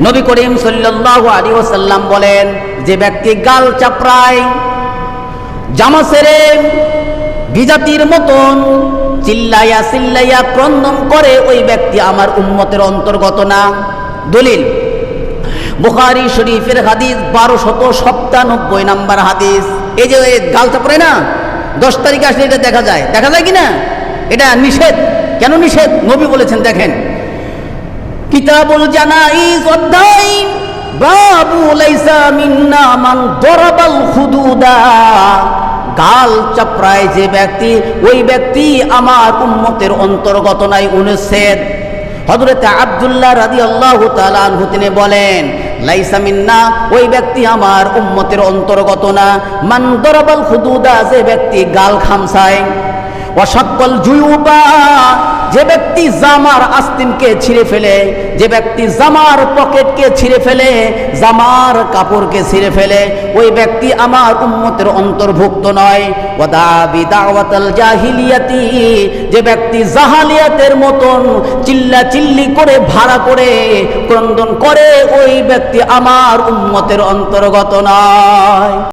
নবী করিম সাল্লাল্লাহু আলাইহি ওসাল্লাম বলেন, যে ব্যক্তি গাল চাপড়ায়, জামা সেরে বিজাতির মতন চিল্লাইয়া চিল্লাইয়া ক্রন্দন করে, ওই ব্যক্তি আমার উম্মতের অন্তর্গত না। দলিল, বুখারী শরীফের হাদিস বারো শত সপ্তানব্বই নাম্বার হাদিস। এই যে গাল চাপড়ে না, দশ তারিখে আসলে এটা দেখা যায়। দেখা যায় কি না এটা নিষেধ। কেন নিষেধ? নবী বলেছেন, দেখেন। কিতাবুল জানাইজ অধ্যায়। বাবু লাইসা মিন্না মান দরাবাল খুদুদা। গাল চাপড়ায় যে ব্যক্তি, ওই ব্যক্তি আমার উম্মতের অন্তর্গত নাই উনিশেদ হজরতে আব্দুল্লাহ রাদি আল্লাহ তালু তিনি বলেন, লাইসা মিন্না, ওই ব্যক্তি আমার উম্মতের অন্তর্গত না। মান দরাবাল খুদুদা, যে ব্যক্তি গাল খামসায় অসকল জুয়ুবা, যে ব্যক্তি জামার আস্তিনকে ছিঁড়ে ফেলে, যে ব্যক্তি জামার পকেটকে ছিঁড়ে ফেলে, জামার কাপড়কে ছিঁড়ে ফেলে, ওই ব্যক্তি আমার উম্মতের অন্তর্ভুক্ত নয়। ওদাবি দাওয়াতাল জাহিলিয়াতি, যে ব্যক্তি জাহালিয়াতের মতন চিল্লা চিল্লি করে, ভাড়া করে, ক্রন্দন করে, ওই ব্যক্তি আমার উম্মতের অন্তর্গত নয়।